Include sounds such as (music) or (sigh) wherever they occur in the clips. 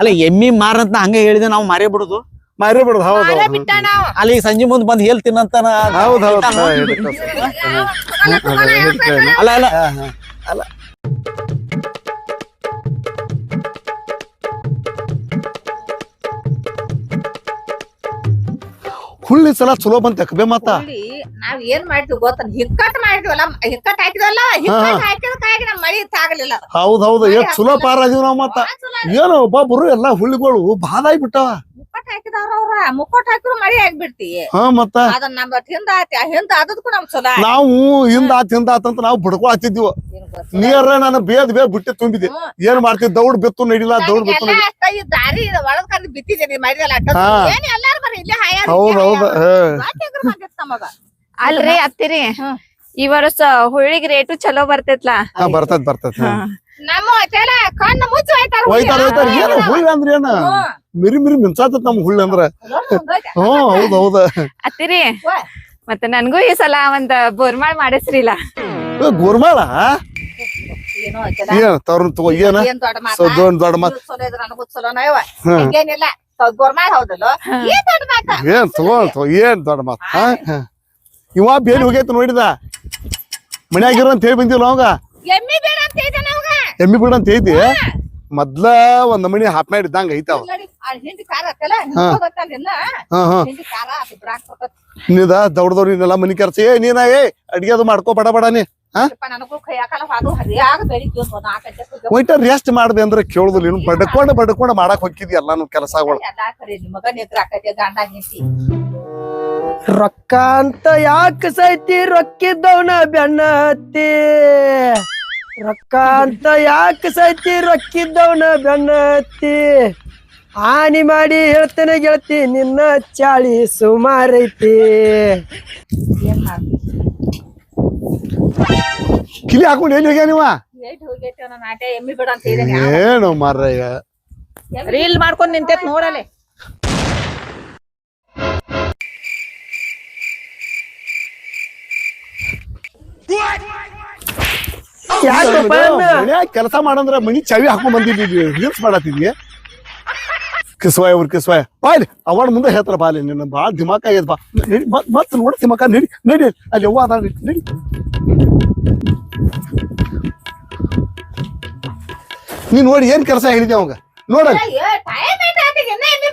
ಅಲ್ಲ ಎಮ್ಮಿ ಮಾರಂತ ಹಂಗ ಹೇಳಿದೆ ನಾವು ಮಾರೇ ಬಿಡುದು ಮಾರಿ ಬಿಡುದು ಹೌದು ಅಲ್ಲಿ ಸಂಜೆ ಮುಂದ್ ಬಂದ್ ಹೇಳ್ತೀನಂತ ಹೌದು ಹೌದು ಅಲ್ಲ ಅಲ್ಲ ಹುಳ್ಳಿ ಸಲ ಚಲೋ ಬಂತ ಕಬೆ ಮತ್ತ ಹುಳ್ಳಿ ನಾವ್ ಏನ್ ಮಾಡ್ತೀವಿ ಗೊತ್ತ? ಹಿಕ್ಕಟ್ ಮಾಡಿದ್ವಲ್ಲ ಹಿಕ್ಕಟ್ ಹಾಕಿದ್ವಲ್ಲ? ಹಿಕ್ಕಟ್ ಹಾಕಿದಕ್ಕಾಗಿ ನಮ್ ಮಳಿ ತಾಗಲಿಲ್ಲ. ಹೌದ್ ಹೌದು ಎಷ್ಟ್ ಚಲೋ ಪಾರ ಅದೀವಿ ನಾವ್ ಮತ್ತ ಏನು ಒಬ್ಬೊಬ್ರು ಎಲ್ಲಾ ಹುಳ್ಳಿಗಳು ಬಾದ ಬಿಟ್ಟಾವ ಮುಕ್ಕಟ್ ಹಾಕಿದವ್ರ ಅವ್ರ ಮುಕ್ಕಟ್ ಹಾಕಿದ್ರು ಮಳಿ ಆಗ್ಬಿಡ್ತಿ ಹಾ ಮತ್ತ. ಅದನ್ನ ನಮ್ ಹಿಂದ ಆತಿ ಹಿಂದ ಅದಕ್ಕೂ ನಮ್ ಚಲೋ. ನಾವು ಹಿಂದ ಆತ್ ಹಿಂದ ಆತ್ ಅಂತ ನಾವು ಬಡ್ಕೊ ಹತ್ತಿದ್ವಿ ಏನ್ ಗೊತ್ತಿಲ್ಲ. ನೀರ ನಾನು ಬೇದ್ ಬೇದ್ ಬಿಟ್ಟೆ ತುಂಬಿದೆ. ಏನ್ ಮಾಡ್ತಿದ್ ದೌಡ್ ಬಿತ್ತು ನಡಿಲ್ಲ ದೌಡ್ ಬಿತ್ತು ಎಲ್ಲ ದಾರಿ ಒಳಗ್ ಬಿತ್ತಿದೆ ಬಿತ್ತಿದ್ದೀನಿ ಮಾಡಿದಲ್ಲ. ಅಟ್ಟ ಅಲ್ರಿ ಅತ್ತಿರಿ. ಈ ವರ್ಷ ಹುಳಿಗ್ ರೇಟು ಚಲೋ ಬರ್ತೈತ್ಲಾ? ಹಾ ಬರ್ತದ ಬರ್ತೈತ್ ಹಾ. ನಮ್ಮ ಹೊಟ್ಟೆಲ ಕಣ್ಣು ಮುಚ್ಚಿ ಹೋಯ್ತಾರ ಹೋಯ್ತಾರ ಹೋಯ್ತಾರ. ಏನ ಹುಳ್ಳಿ ಅಂದ್ರ ಏನ? ಮಿರಿ ಮಿರಿ ಮಿಂಚಾತತ್ ನಮ್ ಹುಳ್ಳಿ ಅಂದ್ರ. ಹ್ಮ್ ಹೌದ ಹೌದ. ಅತ್ತಿರಿ. ಮತ್ತೆ ನನ್ಗೂ ಈ ಸಲ ಒಂದ್ ಬೋರ್ಮಾಳ್ ಮಾಡಿಸ್ರಿಲ್ಲ. ಗೋರ್ಮಾಳ? ಏನೋ ತಗೋ ಏನ? ಏನ್ ದೊಡ್ಡ ಮಾತ? ಏನ್ ತಗೋ ಏನ್ ದೊಡ್ಡ ಮಾತ್ ಹಾ? ಹಾ. ಇವ ಬೇಲಿ ಹೋಗೈತಿ ನೋಡಿದ? ಮನ್ಯಾಗಿರೋ ಅಂತ ಹೇಳಿ ಬಂದಿಲ್ಲ ಅವಾಗ. ಎಮ್ಮಿ ಬೇಡ ಅಂತ ಹೇಳಿದೆ ನಮ್ಗ. ಎಮ್ಮಿ ಬಿಡ ಅಂತ ಐತಿ ಮೊದ್ಲ ಒಂದ್ ಮಣಿ ಹಾಪ್ ಮಾಡಿ ಇದ್ದಂಗ ಐತಾವ. ನೀದ ದೌಡ್ದವ್ರಿನೆಲ್ಲ ಮನಿ ಕರ್ಸಿ ಏ ನೀನ ಏ ಅಡ್ಗೆ ಅದು ಮಾಡ್ಕೋ ಬಡ ಬಡ ನೀ. ಒಯ್ಟ ರೆಸ್ಟ್ ಮಾಡ್ದೆ ಅಂದ್ರೆ ಕೇಳುದಿಲ್ಲ ಇನ್ನು ಬಡ್ಕೊಂಡು ಬಡ್ಕೊಂಡ್ ಮಾಡಕ್ ಹೋಗಿದ್ವಿ ಎಲ್ಲಾನು ಕೆಲಸಗಳು? ರೊಕ್ಕ ಅಂತ ಯಾಕೆ ಸೈತಿ ರೊಕ್ಕಿದ್ದವನ ಬೆನ್ನ ಹತ್ತಿ ರೊಕ್ಕ ಅಂತ ಯಾಕೆ ಸೈತಿ ರೊಕ್ಕಿದ್ದವನ ಬೆನ್ನ ಹತ್ತಿ ಹಾನಿ ಮಾಡಿ ಹೇಳ್ತೇನೆ ಗೆಳತಿ ನಿನ್ನ ಚಾಳಿ ಸುಮಾರೈತಿ. ಏನ್ ಮಾಡ್ತಿ? ಕಿಲಿ ಹಾಕೊಂಡು ಎಲ್ಲಿ ಹೋಗ್ಯ ನೀವ ಏನು ಮಾರ್ರಯ್ಯ ರೀಲ್ ಮಾಡ್ಕೊಂಡ್ ನಿಂತೈತ್ ನೋಡಲೆ ಕೆಲಸ ಮಾಡಂದ್ರ ಮನಿ ಚಾವಿ ಹಾಕೊಂಡ್ ಬಂದಿದ್ದೀವಿ ರೀಲ್ಸ್ ಮಾಡತ್ತಿದ್ವಿ ಕಿಸ್ವಾಯ್ ಅವ್ರ ಕಿಸ್ವಾಯ ಬಾಯ್ಲಿ ಅವಳ ಮುಂದೆ ಹೇಳ್ತಾರ ಬಾಲಿ ನಿನ್ನ ಬಾಳ ದಿಮಾಕ ಆಗ್ಯದ ಬಾ. ನಡಿ ಮತ್ತೆ ಮತ್ ನೋಡ ದಿಮಾಕ ನಡಿ ನಡಿ ಅಲ್ಲಿ ಯವ್ವ ಅದ ನಡಿ ನಡಿ. ನೀನ್ ನೋಡಿ ಏನ್ ಕೆಲಸ ಹೇಳಿದೆ ಅವಂಗ?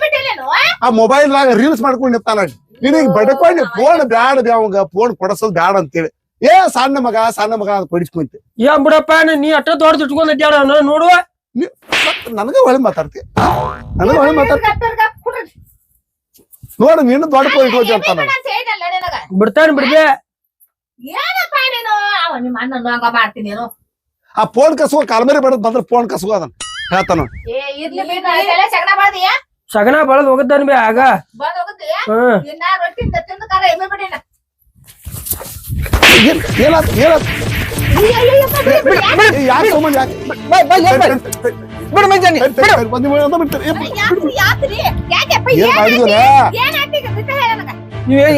ಬಿಟ್ಟಿಲ್ಲೇನು ಆ ಮೊಬೈಲ್ ನಾಗ ರೀಲ್ಸ್ ಮಾಡ್ಕೊಂಡು ನಿಂತಾನ ನಿನಗ್ ಬಡ್ಕೊಂಡು ಫೋನ್ ಬ್ಯಾಡ ಬೇ ಅವಂಗ ಫೋನ್ ಕೊಡಸೋದ್ ಬ್ಯಾಡ ಅಂತೇಳಿ. ಏ ಸಣ್ಣ ಮಗ ಸಣ್ಣ ಮಗ ಅಂತ ಪಡಿಸ್ಕೊಂತ. ಏನ್ ಬಿಡಪ್ಪ ನೀ ಅಟ್ಟ ದೊಡ್ಡ ಇಟ್ಕೊಂಡ್ ಅಡ್ಯಾಡ ನೋಡುವ. ನನಗ ಒಳ್ಳೆ ಮಾತಾಡ್ತಿ. ನನಗ ಒಳ್ಳೆ ಮಾತಾಡ್ತಿ ನೋಡು ನೀನು ದೊಡ್ಡ ಫೋನ್ ಇಟ್ಕೋತಿ ಅಂತ ಬಿಡ್ತಾನ ಬಿಡ್ದೆ. ಹಂಗ ಆ ಫೋನ್ ಕಸುವ ಕಾಲ್ಮೇರಿ ಬಡದ್ ಬಂದ್ರೆ ಫೋನ್ ಕಸುವ ಅದನ್ನ. ಹೇಳ್ತಾನ ಸಗಣ ಬಳದ್ ಹೋಗದ್ದಾನ ಬೇ ಆಗ. ಬಂದ್ ಹೋಗುತ್ತೀಯ? ಹ್ಮ್ ರೊಟ್ಟಿ ತಿಂದ ಕಾರ ಎಮ್ಮಿ ಬಿಡಿನ. ಏನ್ ಏನಾತ್ ಏನಾತ್?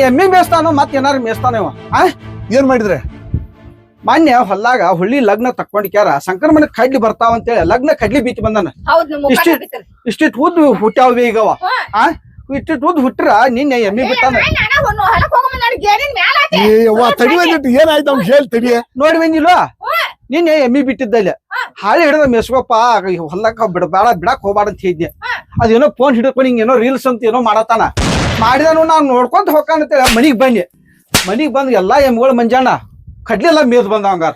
ಎಮ್ಮಿ ಮೇಸ್ತಾನೋ ಮತ್ ಏನಾರ ಮೇಸ್ತಾನ ಇವ ಆ ಏನ್ ಮಾಡಿದ್ರೆ ಮೊನ್ನೆ ಹೊಲ್ಲಾಗ ಹುಳ್ಳಿ ಲಗ್ನ ತಕ್ಕೊಂಡಿಕ್ಯಾರ ಸಂಕ್ರಮಣ ಕಡ್ಲಿ ಬರ್ತಾವ ಅಂತೇಳಿ ಲಗ್ನ ಕಡ್ಲಿ ಬೀತಿ ಬಂದಾನ ಇಷ್ಟಿಟ್ ಉದ್ದು ಹುಟ್ಟಾವ ಈಗವ. ಆ ಇಷ್ಟಿಟ್ ಉದ್ದು ಹುಟ್ರ ನಿನ್ನೆ ಎಮ್ಮಿ ಬಿಟ್ಟಾನ. ಏ ಅವ್ವ ತಡಿವಂದಿಟ್ಟು ಏನಾಯ್ತು ಅವ್ನು ಹೇಳಿ ತಡಿಯ ನೋಡಿ ಬಂದಿಲ್ವಾ ನಿನ್ನೆ ಎಮ್ಮಿ ಬಿಟ್ಟಿದ್ದಲ್ಲ. ಹಾಳೆ ಹಿಡಿದ ಮೆಸ್ಕೊಪ್ಪ ಹೊಲಕ್ಕ ಬಿಡಬೇಡ ಬಿಡಕ್ ಹೋಗ್ಬಾರ ಅಂತ ಹೇಳಿದ್ದೆ ಅದೇನೋ ಫೋನ್ ಹಿಡ್ಕೊಂಡು ಏನೋ ರೀಲ್ಸ್ ಅಂತ ಏನೋ ಮಾಡತಾನ ಮಾಡಿದನು ನಾನು ನೋಡ್ಕೊಂತ ಹೋಗ್ಕಾನ ಅಂತೇಳಿ ಮನಿಗ್ ಬನ್ನಿ. ಮನಿಗ್ ಬಂದ್ ಎಲ್ಲಾ ಎಮ್ಮಿಗಳು ಮಂಜಾಣ ಕಡ್ಲಿ ಎಲ್ಲ ಮೇದ್ ಬಂದ ಹಂಗಾರ.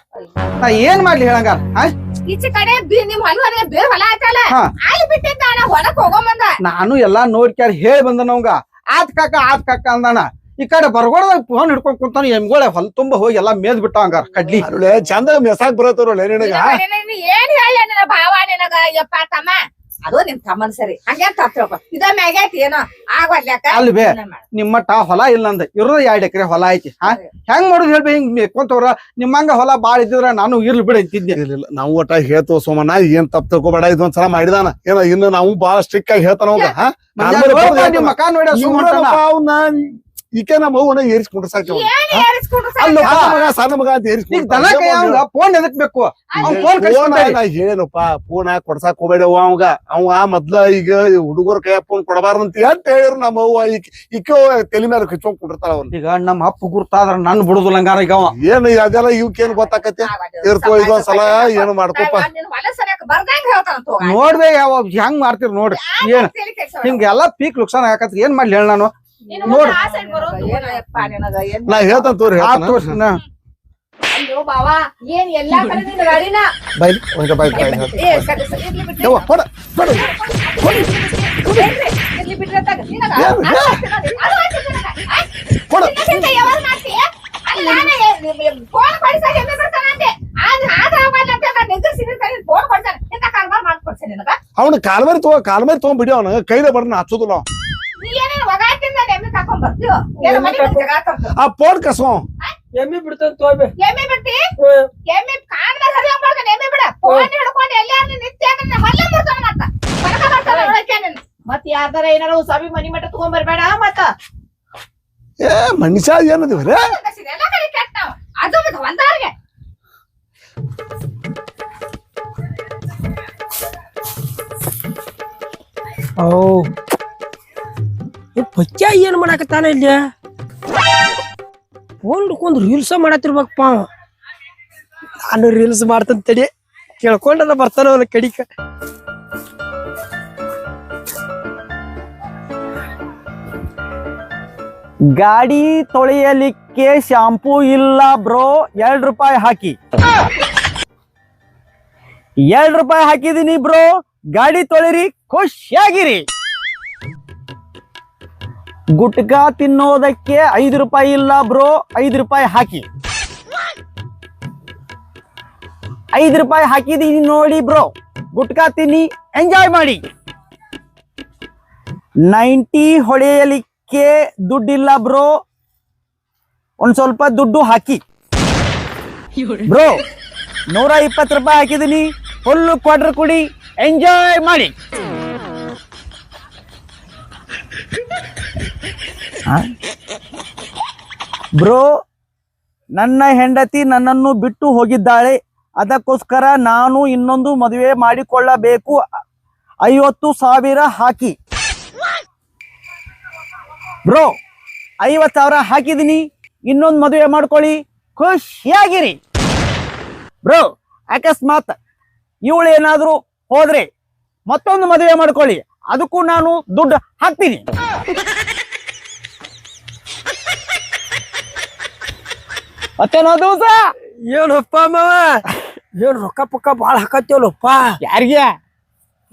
ನಾ ಏನ್ ಮಾಡ್ಲಿ ಹೇಳಂಗಾರ ಆ ಈಚೆ ಕಡೆ ಬಿ- ನಿಮ್ ಹೊಲ ಬೇರೆ ಹೊಲ ಆಯ್ತಲ್ಲ. ಅಲ್ಲಿ ಬಿಟ್ಟಿದ್ದ ಅಣ್ಣ ಹೊಲಕ್ ಹೋಗಮ್ಮಂದ ನಾನು ಎಲ್ಲಾ ನೋಡ್ಕ್ಯಾರ ಹೇಳಿ ಬಂದ ಅವಂಗ. ಆತ್ ಕಾಕ ಆತ್ ಕಾಕ ಅಂದಣ ಈ ಕಡೆ ಬರ್ಗೋಡ ಫೋನ್ ಹಿಡ್ಕೊಂಡ್ ಕುಂತಾನ ಎಮ್ಗೋಳೆ ಹೊಲ ತುಂಬ ಹೋಗಿ ಎಲ್ಲಾ ಮೇದ್ ಬಿಟ್ಟ ಹಂಗಾರ ಕಡ್ಲಿ. ಅರುಳೆ ಚಂದ ಮೆಸಾಕ್ ಬರತ್ತವ್ರಲ್ಲ ನಿನಗ? ಏನ್ ಹೇಳ ನಿನ್ನ ಭಾವ ನಿನಗ? ಯಪ್ಪ ತಮ್ಮ ಅದು ನಿಮ್ ತಮ್ಮನ್ ಸರಿ. ಹಂಗೇನ್ ತಪ್ಪ ಇದ ಮ್ಯಾಗೈತಿ ಏನೋ? ಆಗವಲ್ಯಾಕ ಅಲ್ಲ್ ಬೇ. ನಿಮ್ಮಟ್ಟ ಹೊಲ ಇಲ್ಲ ಅಂದ. ಇರೋ ಎರಡ್ ಎಕರೆ ಹೊಲ ಐತಿ. ಹಾ? ಹೆಂಗ್ ಮಾಡುದು ಹೇಳ್ಬಿ? ಹಿಂಗ್ ಮೇಕೊಂತವ್ರ ನಿಮ್ಮಂಗ ಹೊಲ ಬಾಳ ಇದ್ರ ನಾನು ಇರ್ಲಿ ಬಿಡ ಅಂತಿದ್ದೆ ಇಲ್ಲ. ನಾವು ಒಟ್ಟ ಹೇಳ್ತೋ ಸೋಮನ ಏನ್ ತಪ್ಪು ತಿಳ್ಕೊಬೇಡ ಇದೊಂದ್ಸಲ ಮಾಡಿದಾನ. ಏನ ಇನ್ನು ನಾವು ಬಾಳ ಸ್ಟ್ರಿಕ್ ಆಗಿ ಹೇಳ್ತಾನ ಮಕ ನೋಡಿ ಈಕೆ ನಮ್ಮ ಅವ್ವನ ಏರಿಸ್ಕೊಂಡ್ರೆ ಸಾಕು ಏನ್ ಏರಿಸ್ಕೊಂಡ್ರು ಸಾಕು? ಅಲ್ಲ ಸಣ್ಣ ಮಗ ಸಣ್ಣ ಮಗ ಅಂತ ಈಗ ಏರಿಸ್ಕೊಂಡ್ರೆ ಫೋನ್ ಎದಕ್ ಬೇಕು? ಅವ್ನ್ ಫೋನ್ ಫೋನ್ ಕೊಡ್ಸಾಕ್ ಹೋಗ್ಬೇಡವ ಅವಂಗ. ಅವ ಮೊದ್ಲ ಈಗ ಹುಡುಗರ ಕೈ ಫೋನ್ ಕೊಡಬಾರ್ದಂತ ಅಂತ ಹೇಳಿದ್ರು ನಮ್ಮ ಅವ್ವ. ಈಕ ತಲೆ ಮೇಲೆ ಕಿಚ್ಕೊಂಡ್ ಕೊಟ್ಟಿರ್ತಾಳ ಅವ್ನ. ಈಗ ನಮ್ಮ ಅಪ್ಪ ಗುರ್ತಾದ್ರ ನನ್ ಬಿಡುದಿಲ್ಲ ಹಂಗಾರ ಈಗ ಅವ. ಏನು ಅದೆಲ್ಲ ಇವಕ್ಕೇನ್ ಗೊತ್ತಾಕತಿ ಆಗೋದು. ಇರ್ತೋ ಇದೊಂದ್ಸಲ ಏನು ಮಾಡ್ಕೋಪ. ನೋಡ್ದೆ ಯಾವ ಹೆಂಗ್ ಮಾಡ್ತೀರಿ ನೋಡ್ರಿ. ಏನ್? ತಲೆ ಹಿಂಗೆಲ್ಲಾ ಪೀಕ್ ಲುಕ್ಸಾನ್ ಹಾಕತ್ರಿ ಏನ್ ಮಾಡ್ಲಿ ಹೇಳ ನಾನು? ನೋಡು. ಮುಂದೆ ಆ side ಬರೋದು ಏನಯ್ಯಪ್ಪ ನಿನಗ? ಏನ್ ನಾ ಹೇಳ್ತಾನ ತೋರಿ ಆತ್ ತೋರ್ಸಿ. ನಾ. ಅಯ್ಯೋ ಬಾವಾ ಏನ್ ಎಲ್ಲಾ ಕಡೆ ಬೈ ಬೈ ಬೈ ಬೈ ಏ ಸರಿ ಸರಿ ಬಿಡ್ರಿ. ಯವ್ವ ಕೊಡ ಕೊಡ. ಅವನ ಕಾಲ್ಮೇರಿ ತಗೋ ಕಾಲ್ಮೇರಿ ತಗೊಂಡ್ ಬಿಡಿ ಅವನು. ಕೈದ ಬರ್ನ ಹಚ್ಚೋದಿಲ್ಲ ಅವ. ನೀ ಏನೇನು ಒಗಾತಿಂದ ಎಮ್ಮೆ ಕರ್ಕೊಂಡ್ ಬರ್ತೀಯೋ ಏನೋ ಮನೆ ಮುಂದೆ ಜಗಳ ತರ್ತೀಯೋ? ಆ ಫೋನ್ ಕಸೋ ಎಮ್ಮಿ ಬಿಡ್ತಾನ ತೋಬೆ. ಎಮ್ಮೆ ಬಿಟ್ಟಿ? ಎಮ್ಮೆ ಮಾಡ್ತಾನೆ ಎಮ್ಮೆ ಬಿಡ. ಫೋನ್ ಹಿಡ್ಕೊಂಡು ಎಲ್ಲಾರು ನಿತ್ಯ ಹೊಲ್ಲ ಮುರ್ತಾನ ಮತ್ತ. ಬರಕ ಬರ್ತಾನ ಒಳಕ್ಕೆ ನೀನು. ಮತ್ ಯಾರ್ದಾರ ಏನಾರ ಮನಿ ಮಟ್ಟ ತಗೊಂಡ್ ಬರ್ಬೇಡ ಮತ್ತ. ಏ ಮನುಷ್ಯ ಎಲ್ಲ ಕಡೆ ಕೆಟ್ಟ ಅದು ಮತ್ತೆ ಒಂದಾರ್ಗೆ ಓ ಬಚ್ಚ ಏನ್ ಮಾಡಾಕತ್ತಾನ ಇಲ್ಲಿ? ಫೋನ್ ಹಿಡ್ಕೊಂಡ್ ರೀಲ್ಸ್ ಮಾಡತ್ತಿರ್ಬೇಕಪ್ಪ. ನಾನು ರೀಲ್ಸ್ ಮಾಡ್ತಂತ ತಡಿ. ಕೇಳ್ಕೊಂಡ ಬರ್ತಾನ ಅವನ ಕಡಿಕ. ಗಾಡಿ ತೊಳೆಯಲಿಕ್ಕೆ ಶಾಂಪೂ ಇಲ್ಲ ಬ್ರೋ ಎರಡ್ ರೂಪಾಯಿ ಹಾಕಿ. ಎರಡ್ ರೂಪಾಯಿ ಹಾಕಿದೀನಿ ಬ್ರೋ ಗಾಡಿ ತೊಳಿರಿ, ಖುಷಿಯಾಗಿರಿ. ಗುಟ್ಕಾ ತಿನ್ನೋದಕ್ಕೆ ಐದು ರೂಪಾಯಿ ಇಲ್ಲ ಬ್ರೋ, ಐದು ರೂಪಾಯಿ ಹಾಕಿ. ಐದು ರೂಪಾಯಿ ಹಾಕಿದೀನಿ ನೋಡಿ ಬ್ರೋ, ಗುಟ್ಕಾ ತಿನ್ನಿ ಎಂಜಾಯ್ ಮಾಡಿ. ನೈಂಟಿ ಹೊಡೆಯಲಿಕ್ಕೆ ದುಡ್ಡಿಲ್ಲ ಬ್ರೋ, ಒಂದ್ ಸ್ವಲ್ಪ ದುಡ್ಡು ಹಾಕಿ. ಬ್ರೋ, ನೂರ ಇಪ್ಪತ್ತು ರೂಪಾಯಿ ಹಾಕಿದೀನಿ, ಫುಲ್ಲು ಕ್ವಾರ್ಟರ್ ಕುಡಿ ಎಂಜಾಯ್ ಮಾಡಿ. ಬ್ರೋ, ನನ್ನ ಹೆಂಡತಿ ನನ್ನನ್ನು ಬಿಟ್ಟು ಹೋಗಿದ್ದಾಳೆ. ಅದಕ್ಕೋಸ್ಕರ ನಾನು ಇನ್ನೊಂದು ಮದುವೆ ಮಾಡಿಕೊಳ್ಳಬೇಕು. ಐವತ್ತು ಸಾವಿರ ಹಾಕಿ. ಬ್ರೋ, ಐವತ್ತು ಸಾವಿರ ಹಾಕಿದ್ದೀನಿ. ಇನ್ನೊಂದು ಮದುವೆ ಮಾಡ್ಕೊಳ್ಳಿ. ಖುಷಿಯಾಗಿರಿ. ಬ್ರೋ, ಅಕಸ್ಮಾತ್ ಇವಳು ಏನಾದರೂ ಹೋದ್ರೆ ಮತ್ತೊಂದು ಮದುವೆ ಮಾಡ್ಕೊಳ್ಳಿ. ಅದಕ್ಕೂ ನಾನು ದುಡ್ಡು ಹಾಕ್ತೀನಿ. ಮತ್ತೇನೋ ದೋಸ ಏನಪ್ಪ ಮಾವ? ಏನ್ ರೊಕ್ಕ ಪಕ್ಕ ಬಾಳ ಹಾಕತ್ತೇವಲ್ಲಪ್ಪ? ಯಾರಿಗೆ?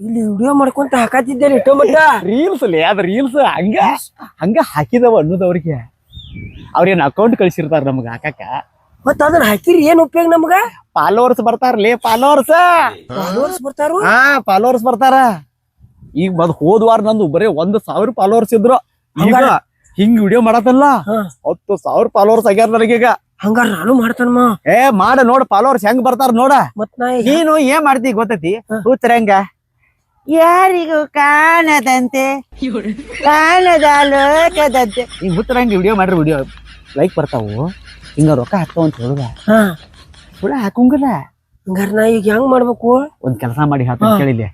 ಇಲ್ಲಿ ವಿಡಿಯೋ ಮಾಡ್ಕೊಂತ ಹಾಕತ್ತಿದ್ದೇನೆ ಟೊಮೆಟ ರೀಲ್ಸ್ ಲೇ ಅದ ರೀಲ್ಸ್ ಹಂಗ ಹಂಗ ಹಾಕಿದವ ಅನ್ನೋದವ್ರಿಗೆ ಅವ್ರೇನ್ ಅಕೌಂಟ್ ಕಳಿಸಿರ್ತಾರ ನಮ್ಗ ಹಾಕಕ್ಕ. ಮತ್ತ ಅದನ್ನ ಹಾಕಿರಿ ಏನ್ ಉಪಯೋಗ ನಮ್ಗ? ಫಾಲೋವರ್ಸ್ ಬರ್ತಾರಲೇ ಫಾಲೋವರ್ಸ್ ಫಾಲೋವರ್ಸ್ ಬರ್ತಾರು? ಹಾ ಫಾಲೋವರ್ಸ್ ಬರ್ತಾರ. ಈಗ ಮದ್ ಹೋದ್ವಾರ ನಂದು ಬರೀ ಒಂದ್ ಸಾವಿರ ಫಾಲೋವರ್ಸ್ ಇದ್ರು. ಈಗ? ಹಿಂಗ್ ವಿಡಿಯೋ ಮಾಡತ್ತಲ್ಲ. ಹತ್ತು ಸಾವಿರ ಫಾಲೋವರ್ಸ್ ಆಗ್ಯಾರ ನನಗೀಗ. ಹಂಗಾರ ನಾನು ಮಾಡ್ತಾನ ಏ ಮಾಡ ನೋಡ ಫಾಲೋವರ್ಸ್ ಹೆಂಗ್ ಬರ್ತಾರ ನೋಡ. ಮತ್ ನಾ ಈಗ ನೀನು ಏನ್ ಮಾಡ್ತಿ ಗೊತ್ತೈತಿ. ಹೆಂಗ? ಯಾರಿಗೂ ಕಾಣದಂತೆ ಕಾಣದ ಲೋಕದಂತೆ. ಹಿಂಗ್ ಹುತ್ತರಂಗ ವಿಡಿಯೋ ಮಾಡ್ರಿ ವಿಡಿಯೋ ಲೈಕ್ ಬರ್ತಾವು. ಹಿಂಗ ರೊಕ್ಕ ಹಾಕ್ತಾವ ಅಂತ ಹೇಳುದ. ಹಾ. ಸುಳ್ಳ ಹಾಕಂಗಿಲ್ಲ. ಹಂಗಾರ ನಾ ಈಗ ಹೆಂಗ್ ಮಾಡ್ಬೇಕು? ಒಂದ್ ಕೆಲಸ ಮಾಡಿ ಹಾಕ್ತಾನೆ ಹಾ. ಕೇಳಿಲ್ಲ.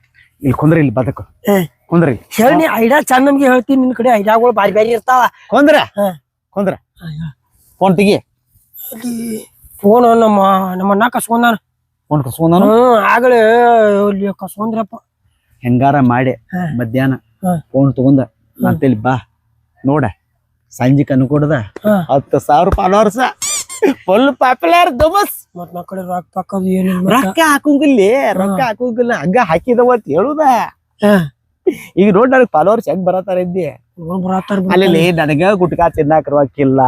ಇಲ್ಲಿ ಕುಂದ್ರಿ ಇಲ್ಲಿ ಬದಕು. ಏ. ಕುಂದ್ರಿ. ಹೇಳಿ ಐಡಿಯಾ ಚಂದ ನಮ್ಗೆ ಹೇಳ್ತೀನಿ ನಿನ್ ಕಡೆ ಐಡಿಯಾಗಳು ಬಾರಿ ಬಾರಿ ಇರ್ತಾವ. ಕುಂದ್ರ. ಹಾ. ಕುಂದ್ರ. ಫೋನ್ ತೆಗಿ. ಫೋನ್ ನಮ್ಮ ನಮ್ಮ ಅಣ್ಣ ಕಸ್ಕೊಂಡಾನ ಫೋನ್ ಕಸ್ಕೊಂಡನು ಹ್ಮ್ ಆಗಲೇ ಕಸ್ಕೊಂಡ್ರಪ್ಪ ಹೆಂಗಾರ ಮಾಡಿ. ಮಧ್ಯಾಹ್ನ ಫೋನ್ ತಗೊಂಡ ಮತ್ತೆ ಬಾ ನೋಡ ಸಂಜೆ ಕನ್ನು ಕೊಡದ ಹತ್ತು ಸಾವಿರ ಫಾಲೋವರ್ಸ್ ಫುಲ್ ಪಾಪ್ಯುಲರ್ ದಮಸ್ ಮತ್ ನಾ ಕಡೆ ರೊಕ್ಕ ಪಕ್ಕ ಏನಿಲ್ಲ. ರೊಕ್ಕ ಹಾಕೋಂಗಿಲ್ಲ ರೊಕ್ಕ ಹಾಕೋಂಗಿಲ್ಲ ಹಂಗ ಹಾಕಿದವ ಅಂತ ಹೇಳುದ. ಈಗ ನೋಡ್ ನನಗ್ ಫಾಲೋವರ್ಸ್ ಹೆಂಗ್ ಬರತಾರ ಇದ್ದಿ ಬರಾತಾರ್. ಅಲ್ಲಿ ನನಗ ಗುಟ್ಕಾ ತಿನ್ನಾಕ ರೊಕ್ಕ ಇಲ್ಲ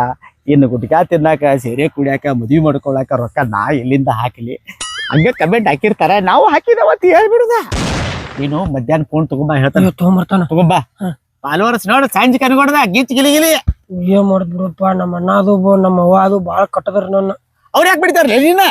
ಇನ್ನು ಗುಟ್ಕಾ ತಿನ್ನಾಕ ಸೀರೆ ಕುಡಿಯಾಕ ಮದುವೆ ಮಾಡ್ಕೊಳಕ ರೊಕ್ಕ ನಾ ಎಲ್ಲಿಂದ ಹಾಕಲಿ? ಹಂಗ ಕಮೆಂಟ್ ಹಾಕಿರ್ತಾರ. ನಾವು ಹಾಕಿದವ ಅಂತ ಹೇಳ್ಬಿಡುದ ನೀನು ಮಧ್ಯಾಹ್ನ ಫೋನ್ ತಗೊಂಬಾ ಹೇಳ್ತಾನೆ. ತಗೊಂಬರ್ತಾನ. ತಗೊಂಬಾ ಪಾಲ್ವರ್ಸ್ ಫಾಲೋವರ್ಸ್ ನೋಡ ಸಂಜೆ ಕನ್ಕೊಡ್ದ ಗಿಚ್ ಗಿಲಿ ಗಿಲಿ. ಏನ್ ಮಾಡುದ್ ಬಿಡಪ್ಪ ನಮ್ಮ ಅಣ್ಣ ಅದು ನಮ್ಮ ಅವ್ವ ಅದು ಬಾಳ ಕಟ್ಟದ್ರ ನನ್ನ. ಅವ್ರ ಯಾಕೆ ಬಿಡ್ತಾರ ನೀನ?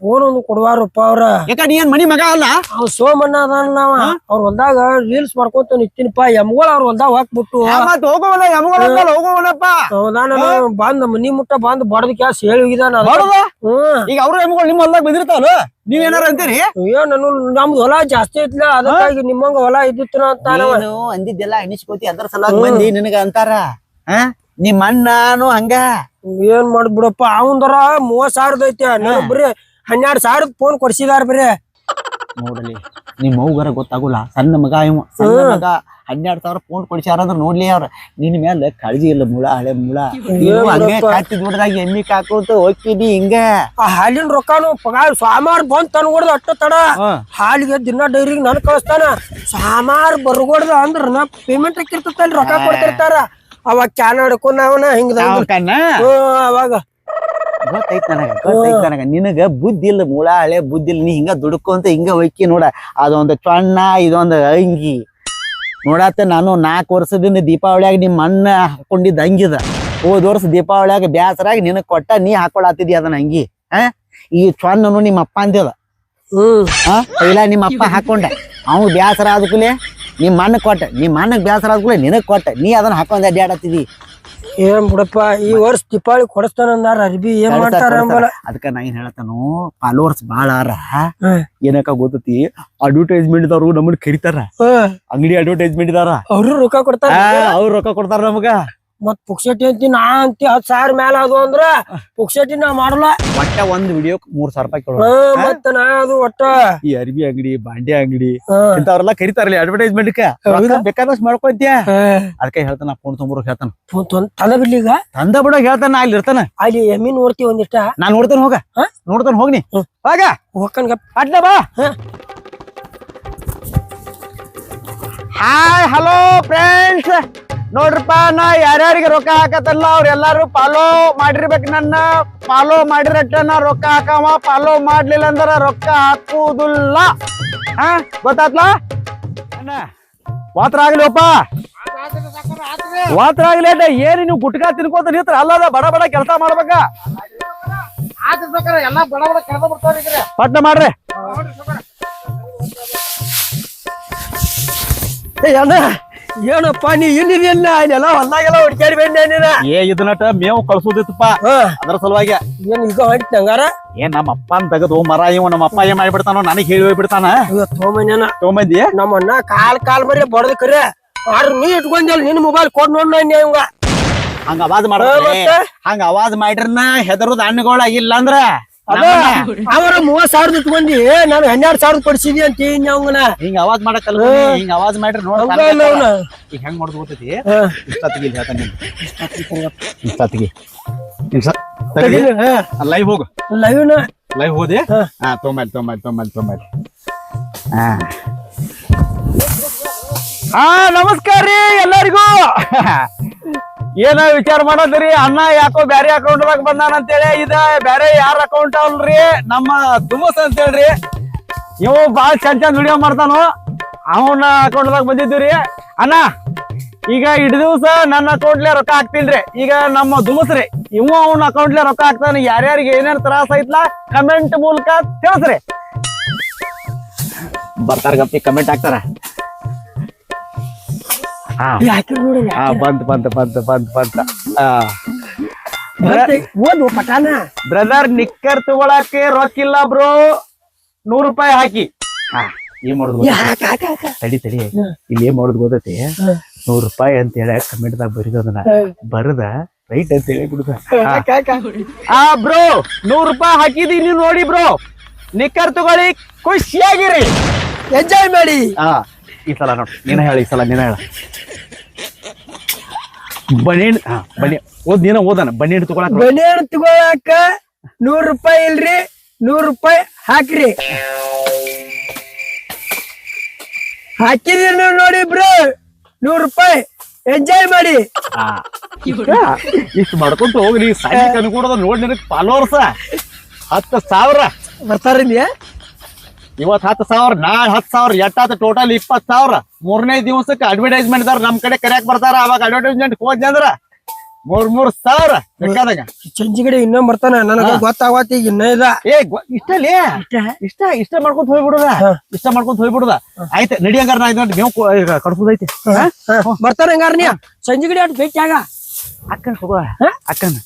ಫೋನ್ ಒಂದು ಕೊಡುವಾರಪ್ಪ ಅವ್ರ. ಯಾಕ ನೀ ಏನ್ ಮನಿ ಮಗ ಅಲ್ಲ? ಅವ್ ಸೋಮಣ್ಣ ಅದಾನ ನಾವ ಅವ್ರ ಹೊಲ್ದಾಗ ರೀಲ್ಸ್ ಮಾಡ್ಕೊಂತ ನಿಂತಿನಪ್ಪ ಎಮ್ಗಳ ಅವ್ರ ಹೊಲ್ದಾಗ ಹಾಕ್ಬಿಟ್ಟು. ಮತ್ ಹೋಗೋವಲ್ಲ ಯಮಗಳ ಹೋಗೋವಲ್ಲಪ್ಪ? ಹೌದಾನ ಬಂದ್ ಮನಿ ಮುಟ್ಟ ಬಂದ್ ಬಡದ ಕ್ಯಾಸ್ ಹೇಳಿ ಹೋಗಿದಾನ ಈಗ ಅವ್ರ ಯಮಗಳು ನಿಮ್ಮ ಹೊಲ್ದಾಗ ಬಂದಿರ್ತಾವಲ್ಲ? ನೀವ್ ಏನಾರ ಅಂತೀರಿ? ಅಯ್ಯೋ ನಾನು ನಮ್ದು ಹೊಲ ಜಾಸ್ತಿ ಐತ್ಲ ಅದಕ್ಕಾಗಿ ನಿಮ್ಮಂಗ ಹೊಲ ಇದ್ದಿತ್ತು ಅಂತ ಅಂದಿದ್ದೆಲ್ಲ ಎಣಿಸ್ಕೋತಿ ಅದ್ರ ಸಲುವಾಗಿ ಬಂದಿ ನಿನಗ ಅಂತಾರ? ಆ ನಿಮ್ಮ ಅಣ್ಣನು ಹಂಗ. ಏನ್ ಮಾಡ್ಬಿಡಪ್ಪ ಅವಂದರ ಮೂವತ್ ಸಾವಿರದ ಐತಿ ನನಗ್ ಬರೀ ಹನ್ನೆರಡ್ ಸಾವಿರದ ಫೋನ್ ಕೊಡ್ಸಿದಾರ ಬರೀ. ನೋಡಲಿ ನಿಮ್ಮ ಅವ್ಗರ ಗೊತ್ತಾಗುಲ್ಲ ಸಣ್ಣ ಮಗ ಇವ ಸಣ್ಣ ಮಗ ಹನ್ನೆರಡ್ ಸಾವಿರ ಫೋನ್ ಕೊಡ್ಸ್ಯಾರ ಅಂದ್ರ ನೋಡ್ಲಿ ಅವ್ರ ನಿನ್ ಮೇಲೆ ಕಳಜಿ ಇಲ್ಲ ಮುಳ ಹಳೆ ಮುಳ. ಹಂಗೆ ಬಿಡಪ್ಪ. ದುಡ್ದಾಗ ಎಮ್ಮಿ ಕಾಕೋತ ಹೋಗ್ತೀನಿ ಹಿಂಗ. ಆ ಹಾಲಿನ ರೊಕ್ಕನು ಪಗಾರ ಸಾಮಾರ್ ಬಂದ್ ತಂದ್ಕೊಡ್ದ ಅಟ್ಟ ತಡ. ಹಾಲಿಗೆ ದಿನ ಡೈರಿಗೆ ನನ್ ಕಳಿಸ್ತಾನ. ಸಾಮಾರ್ ಬರ್ಗೊಡ್ದ ಅಂದ್ರ ನಾ ಪೇಮೆಂಟ್ ಹಾಕಿರ್ತೈತಲ್ ರೊಕ್ಕ ಕೊಡ್ತಿರ್ತಾರ. ಅವಾಗ ಕ್ಯಾನ್ ಹಿಡ್ಕೊಂಡ್ ಅವನ ಹಿಂಗ ಅವಾಗ. ಗೊತ್ತೈತ್ ನನಗ ಗೊತ್ತೈತ್ ನನಗ. ನಿನಗ ಬುದ್ಧಿ ಇಲ್ಲ ಮುಳ ಹಳೆ ಬುದ್ಧಿ ಇಲ್ಲ. ನೀ ಹಿಂಗ ದುಡ್ಕೊಂತ ಹಿಂಗ ಹೊಯ್ಕಿ ನೋಡ. ಅದೊಂದು ಚಣ್ಣ ಇದೊಂದು ಅಂಗಿ. ನೋಡತ್ತ ನಾನು ನಾಲ್ಕು ವರ್ಷದಿಂದ ದೀಪಾವಳಿಯಾಗ ನಿಮ್ಮ ಅಣ್ಣ ಹಾಕೊಂಡಿದ್ದ ಅಂಗಿದ. ಹೋದ ವರ್ಷ ದೀಪಾವಳಿಯಾಗ ಬ್ಯಾಸರಾಗಿ ನಿನಗ್ ಕೊಟ್ಟ ನೀ ಹಾಕೊಳತ್ತಿದಿ ಅದನ್ನ ಅಂಗಿ? ಆ ಈ ಚಣ್ಣನು ನಿಮ್ಮ ಅಪ್ಪ ಅಂದಿದ ಹ್ಮ್ ಆ ಪೈಲ ನಿಮ್ಮ ಅಪ್ಪ ಹಾಕೊಂಡ. ಅವ್ನು ಬ್ಯಾಸರ ಆದ್ಕೂಲೆ ನಿಮ್ಮ ಮಣ್ಣ ಕೊಟ್ಟ ನಿಮ್ಮ ಅಣ್ಣಗ್ ಬೇಸರ ಆದ್ಮೇಲೆ ನಿನಗ್ ಕೊಟ್ಟ ನೀ ಅದನ್ನ ಹಾಕೊಂಡ್ ಅಡ್ಡಾಡತ್ತಿದಿ ಏನ್ ಬಿಡಪ್ಪ ಈ ವರ್ಷ ದೀಪಾವಳಿ ಕೊಡಸ್ತಾನ ಅಂದಾರ ಅರ್ಬಿ ಏನ್ ಮಾಡ್ತಾರ ಅಂಬಲ್ಲ ಅದಕ್ಕ ನಾ ಏನ್ ಹೇಳತ್ತಾನು ಫಾಲೋವರ್ಸ್ ಬಾಳ ಅರ. ಏನಕ್ಕ ಗೊತ್ತತಿ ಅಡ್ವರ್ಟೈಸ್ಮೆಂಟ್ ದವ್ರು ನಮ್ಮನ್ನ ಕರಿತಾರ. ಅಂಗಡಿ ಅಡ್ವರ್ಟೈಸ್ಮೆಂಟ್ ಇದಾರ. ಅವ್ರು ರೊಕ್ಕ ಕೊಡ್ತಾರ ಅವ್ರು ರೊಕ್ಕ ಕೊಡ್ತಾರ ನಮಗ. ಮತ್ ಪುಕ್ಸಟಿ ಅಂತಿ ನಾ ಅಂತಿ ಹತ್ ಸಾವಿರ ಮ್ಯಾಲ ಅದು ಅಂದ್ರ ಪುಕ್ಸಟಿ ನಾ ಮಾಡಲ್ಲ ಒಟ್ಟ ಒಂದ್ ವಿಡಿಯೋ ಮೂರ್ ಸಾವಿರ ರೂಪಾಯಿ ಕೊಡೋ ಹಾ, ಮತ್ತ ನಾ ಅದು ಒಟ್ಟ. ಈ ಅರ್ಬಿ ಅಂಗಡಿ ಬಾಂಡೆ ಅಂಗಡಿ. ಇಂಥವ್ರೆಲ್ಲ ಕರಿತಾರಲ್ಲ ಅಡ್ವರ್ಟೈಸ್ಮೆಂಟ್ ಬೇಕಾದಷ್ಟು ಮಾಡ್ಕೊಂತ್ಯ. ಅದಕ್ಕೆ ಹೇಳ್ತಾನ ಫೋನ್ ತೊಂಬರ್ ಹೇಳ್ತಾನ. ತಂದ ತಂದ ಬಿಡ್ಲಿಗ ತಂದ ಬಿಡೋ ಹೇಳ್ತಾನ ಅಲ್ಲಿ ಇರ್ತಾನ. ಅಲ್ಲಿ ಎಮ್ಮಿ ನೋಡ್ತಿ ಒಂದಿಷ್ಟ? ನಾ ನೋಡ್ತಾನ ಹೋಗ. ಹಾ? ನೋಡ್ತಾನ ಹೋಗ್ನಿ. ಹೋಗ. ಹೋಗ್ಕನ್ ಅಡ್ಡ ಬಾ. ಹಾಯ್ ಹಲೋ ಫ್ರೆಂಡ್ಸ್ ನೋಡ್ರಪ್ಪ ನಾ ಯಾರ್ಯಾರಿಗೆ ರೊಕ್ಕ ಹಾಕತ್ತಲ್ಲ ಅವ್ರ ಎಲ್ಲಾರು ಫಾಲೋ ಮಾಡಿರ್ಬೇಕು ನನ್ನ. ಫಾಲೋ ಮಾಡಿರಟ್ಟ ನಾ ರೊಕ್ಕ ಹಾಕವ ಫಾಲೋ ಮಾಡ್ಲಿಲ್ಲ ಅಂದ್ರ ರೊಕ್ಕ ಹಾಕುವುದಿಲ್ಲ. ಹಾ ಗೊತ್ತಾತ್ಲ? ವಾತ್ರ ಆಗ್ಲಿವಪ್ಪ ವಾತ್ರ ಆಗ್ಲಿ ಅಡ್ಡ ಏನ್ ನೀವು ಗುಟ್ಕಾ ತಿನ್ಕೋತ ನೀತ್ರ? ಅಲ್ಲದ ಬಡ ಬಡ ಕೆಲಸ ಮಾಡ್ಬೇಕ. ಪಟ್ನ ಮಾಡ್ರಿ. ಏ ಅಣ್ಣ. ಏನಪ್ಪ ನೀ ಇಲ್ಲಿದೆಯಲ್ಲ ಇಲ್ಲೆಲ್ಲ ಹೊಲ್ದಾಗೆಲ್ಲ ಹುಡ್ಕ್ಯಾಡಿ ಬಂದೆ ನೀನ. ಏ ಇದನ್ನಟ ಮೇವು ಕಳ್ಸೋದಿತ್ತಪ್ಪ. ಅದ್ರ ಸಲುವಾಗಿ. ಏನ್ ಈಗ ಹೊಡಿತ ಹಂಗಾರ? ಏನ್ ನಮ್ಮ ಅಪ್ಪ ಅಂತ ತೆಗೆದು ಮರ ಇವ ನಮ್ಮ ಅಪ್ಪ ಏನ್ ಮಾಡ್ಬಿಡ್ತಾನೋ ನನಗೆ ಹೇಳಿ ಹೋಗ್ಬಿಡ್ತಾನ. ಇವತ್ತು ತೊಗೊಂಬಂದೇನ ತೊಗೊಂಬಂದಿ ನಮ್ಮ ಕಾಲ್ ಕಾಲ್ ಮರಿ ಬಡದ ಕರೆ. ಆದ್ರೆ ನೀ ಇಟ್ಕೊಂಡಲ್ಲ ನಿನ್ ಮೊಬೈಲ್ ಕೊಡ್ ನೋಡ್ ನಾನು ಇವಂಗ. ಹಂಗ ಅವಾಜ್ ಮಾಡ ಹಂಗ ಅವಾಜ್ ಮಾಡ್ರನ್ನ ಹೆದರದ ಹಣ್ಣುಗಳ ಇಲ್ಲ ಅಂದ್ರ. ಅದ ಅವರ ಮೂವತ್ ಸಾವಿರದ ಇಟ್ಕೊಂಡಿ ನಾನು ಹನ್ನೆರಡ್ ಸಾವಿರದ ಕೊಡ್ಸಿದಿ ಅಂತ ಅವನ ಹಿಂಗ ಅವಾಜ್ ಮಾಡಕ್ಕಲ್ಲ ಹಿಂಗ ಅವಾಜ್ ಮಾಡ್ರಿ ನೋಡ. ಈಗ ಹೆಂಗ್ ಮಾಡುದು ಗೊತ್ತೈತಿ? ಹಾ. ಇಷ್ಟೊತ್ತಿಗೆ ಇಲ್ಲಿ ಹೇಳ್ತಾನೆ ಇಷ್ಟೊತ್ತಿಗೆ ಲೈವ್ ಹೋಗು. ಲೈವ್ ಲೈವ್ ಹೋದೆ. ಹಾ ತೊಂಬಲ್ ತೊಂಬಲ್ ತೊಂಬಲ್ ತೊಂಬಲ್. ಹಾ. ಹಾ ನಮಸ್ಕಾರ ರೀ ಎಲ್ಲರಿಗೂ. (laughs) ಏನ ವಿಚಾರ ಮಾಡೋದ್ರಿ? ಅಣ್ಣ ಯಾಕೋ ಬ್ಯಾರೆ ಅಕೌಂಟ್ದಾಗ ಬಂದಾನ ಅಂತೇಳಿ, ಇದ ಬ್ಯಾರೆ ಯಾರ ಅಕೌಂಟ್ ಅವಲ್ರಿ ನಮ್ಮ ದುಮಸ್ ಅಂತ ಹೇಳ್ರಿ ಇವ ಬಾಳ ಚಂದ ಚಂದ ವಿಡಿಯೋ ಮಾಡ್ತಾನು, ಅವನ ಅಕೌಂಟ್ದಾಗ ಬಂದಿದ್ದೀರಿ ಅಣ್ಣ, ಈಗ ಇಡ್ ದಿವಸ ನನ್ನ ಅಕೌಂಟ್ಲೆ ರೊಕ್ಕ ಹಾಕ್ತಿಲ್ರಿ. ಈಗ ನಮ್ಮ ದುಮಸ್ರಿ ಇವ ಅವನ ಅಕೌಂಟ್ಲೆ ರೊಕ್ಕ ಹಾಕ್ತಾನ. ಯಾರ್ಯಾರಿಗೆ ಏನೇನ್ ತ್ರಾಸ ಐತ್ಲಾ ಕಮೆಂಟ್ ಮೂಲಕ ತಿಳಿಸ್ರಿ. ಬರ್ತಾರ ಗಪ್ಪಿ ಕಮೆಂಟ್ ಹಾಕ್ತಾರ. ಹಾ ಹಾ ಬಂತ ಬಂತ ಬಂತ ಬಂತ ಬಂತ ಆ. ಓದು ಪಟಾನ? ಬ್ರದರ್ ನಿಕ್ಕರ್ ತಗೊಳಕ್ಕೆ ರೊಕ್ಕ ಇಲ್ಲ ಬ್ರೋ. ನೂರ್ ರೂಪಾಯಿ ಹಾಕಿ. ಹಾ ಏನ್ ಮಾಡುದು. ತಡಿ ತಡಿ. ಇಲ್ಲಿ ಏನ್ ಮಾಡುದು ಗೊತ್ತೈತಿ? ನೂರು ರೂಪಾಯಿ ಅಂತ ಹೇಳಿ ಕಮೆಂಟ್ ದಾಗ ಬರೆದ ಹ್ಮ್. ಬರದ ರೈಟ್ ಅಂತ ಹೇಳಿ ಬಿಡುದ. ಆ. ಬ್ರೋ ನೂರ್ ರೂಪಾಯಿ ಹಾಕಿದಿ ನೀವು ನೋಡಿ ಬ್ರೋ. ನಿಕ್ಕರ್ ತಗೊಳ್ಳಿ ಖುಷಿಯಾಗಿರಿ. ಎಂಜಾಯ್ ಮಾಡಿ. ಆ. ಈ ಸಲ ನೋಡ್ರಿ ನೀನ ಹೇಳ ಈ ಸಲ ನೀನ ಹೇಳ. ಬನ್ನಿ ಹಾ ಬನ್ನಿ. ಓದ್ ನೀನ ಓದನ ಬನ್ನಿ ತಗೊಳಕ್ ಬನಿಯನ್ ತಗೊಳಕ ನೂರ್ ರೂಪಾಯಿ ಇಲ್ರಿ ನೂರ್ ರೂಪಾಯಿ ಹಾಕ್ರಿ. ಹಾಕಿದ್ರಿ ನೀವು ನೋಡಿ ಬ್ರೋ ನೂರ್ ರೂಪಾಯಿ. ಎಂಜಾಯ್ ಮಾಡಿ. ಇಷ್ಟು ಮಾಡ್ಕೊಂತ ಹೋಗ್ರಿ ಸಾಯಿ ಅನ್ಕೊಡೋದ ನೋಡ್ ನಿನಗ್ ಫಾಲೋವರ್ಸ ಹತ್ತು ಸಾವಿರ. ಬರ್ತಾರ ಇವತ್ ಹತ್ತು ಸಾವಿರ ನಾಳೆ ಹತ್ತು ಸಾವಿರ ಎಟ್ಟಾತ ಟೋಟಲ್ ಇಪ್ಪತ್ ಸಾವಿರ. ಮೂರನೇ ದಿವಸಕ್ಕೆ ಅಡ್ವರ್ಟೈಸ್ಮೆಂಟ್ ದಾರ ನಮ್ ಕಡೆ ಕರೆಯಕ್ ಬರ್ತಾರ. ಅವಾಗ ಅಡ್ವರ್ಟೈಸ್ಮೆಂಟ್ ಹೋದ್ನಿ ಅಂದ್ರ ಮೂರ್ ಮೂರ್ ಸಾವಿರ ಬೇಕಾದಾಗ. ಸಂಜಿಗಡೆ ಇನ್ನೊಂದ್ ಬರ್ತಾನ. ನನಗ ಗೊತ್ತಾಗತ್ತ ಈಗ ಇನ್ನ ಇದ. ಏ ಇಷ್ಟಲೇ ಇಷ್ಟ. ಇಷ್ಟ ಮಾಡ್ಕೊಂತ ಹೋಗ್ಬಿಡುದ? ಇಷ್ಟ ಮಾಡ್ಕೊಂತ ಹೋಗ್ಬಿಡುದ? ಆಯ್ತು ನಡಿ ಹಂಗಾರ ನಾ ಇದನ್ನ ಮೇವ್ ಕಡ್ಸೋದೈತಿ ಬರ್ತಾನ ಹಂಗಾರ ನೀ. ಸಂಜಿಗಡೆ ಅಟ್ ಬೇಕಾಗ ಆಗ. ಅಕ್ಕನ ಹೋಗೋ. ಅಕ್ಕನ.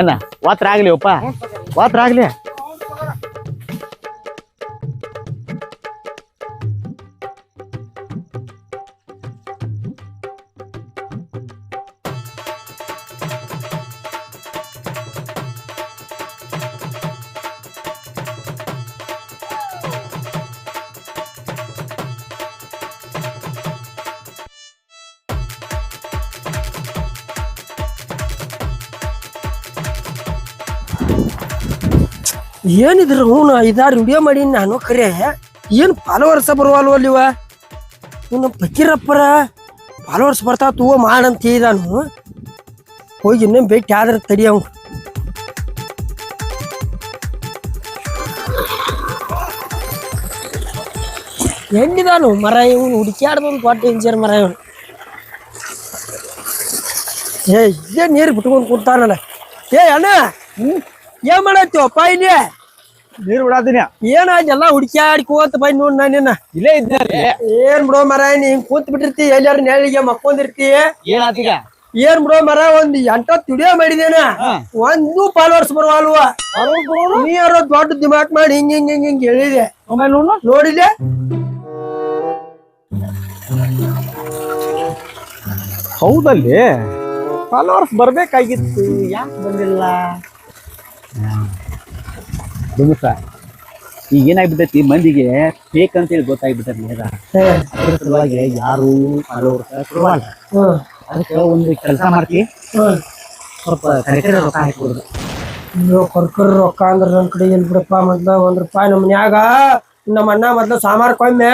ಏನ ವಾತ್ರ ಆಗ್ಲಿ ಒಪ್ಪ ವಾತ್ರ ಆಗ್ಲಿ. ಏನಿದ್ರ ಹ್ಞೂ ಐದಾರು ವಿಡಿಯೋ ಮಾಡೀನಿ ನಾನು ಖರೆ ಏನು ಫಾಲೋವರ್ಸ ಬರುವಲ್ವ ಇವ ಇವ್ನು ಫಕೀರಪ್ಪರ ಫಾಲೋವರ್ಸ್ ಬರ್ತಾ ತಗೋ ಮಾಡಂತ ಇದಾನು ಹೋಗಿ ಇನ್ನೊಮ್ಮೆ ಭೇಟಿ ಆದ್ರೆ ತಡಿ ಅವ್ನು. ಹೆಂಗಿದಾನು ಮರ, ಇವನು ಹುಡುಕ್ಯಾಡ್ದೊಂದು ದೊಡ್ಡ ಇಂಜಿಯರ್ ಮರ ಇವನು. ಏ, ಇಲ್ಲೇ ನೀರು ಬಿಟ್ಕೊಂಡು ಕೂತಾನಲ್ಲ. ಏ, ಅಣ್ಣ ಏನ್ ಮಾಡತ್ತೀವಪ್ಪ ಇಲ್ಲಿ? ನೀರ್ ಬಿಡಾದಿನ. ಏನ ಎಲ್ಲ ಹುಡುಕ್ಯಾಡ್ಕೋತ ಬೈ ನೋಡ್ ನಾನಿನ್ನ ಇಲ್ಲೇ ಇದ್ದಲ್ಲಿ ಏನ್ ಬಿಡೋ ಮರ ನೀ ಹಿಂಗ್ ಕೂತ್ ಬಿಟ್ಟಿರ್ತಿ ಎಲ್ಲಾರ ನೆಳಿಗೆ ಮಕ್ಕೊಂದಿರ್ತಿ? ಏನ್ ಬಿಡೋ ಮರ ಒಂದ್ ಎಂಟ ವಿಡಿಯೋ ಮಾಡಿದೇನ? ಒಂದು ಫಾಲೋವರ್ಸ್ ಬರುವಲ್ವ? ನೀ ಯಾರೋ ದೊಡ್ಡ ದಿಮಾಕ್ ಮಾಡಿ ಹಿಂಗ್ ಹಿಂಗ್ ಹಿಂಗ್ ಹಿಂಗ್ ಹೇಳಿದೆ. ನೋಡಿದೆ ಹೌದಲ್ಲಿ? ಫಾಲೋವರ್ಸ್ ಬರ್ಬೇಕಾಗಿತ್ತು ಯಾಕೆ ಬಂದಿಲ್ಲ? ದುಗುಸ ಈಗ ಏನಾಗ್ಬಿಟ್ಟೈತಿ ಮಂದಿಗೆ ಫೇಕ್ ಅಂತೇಳಿ ಗೊತ್ತಾಗ್ಬಿಟ್ಟೈತಿ ಅದ್ರ ಸಲುವಾಗಿ ಯಾರು ಕೊಡಲ್ಲ ಅದಕ್ಕೆ ಒಂದು ಕೆಲಸ ಮಾಡ್ತಿ. ಸ್ವಲ್ಪ ಕರೆಕ್ಟ್ ರೊಕ್ಕ ಕೊರ್ಕರ್ ರೊಕ್ಕ ಅಂದ್ರೆ ನನ್ನ ಕಡೆ ಏನ್ ಬಿಡಪ್ಪ ಮೊದ್ಲ ಒಂದ್ ರೂಪಾಯಿ ನಮ್ಮ ಮನ್ಯಾಗ ನಮ್ಮ ಅಣ್ಣ ಮೊದ್ಲ ಸಾಮಾರ್ ಕೊಮ್ಮೆ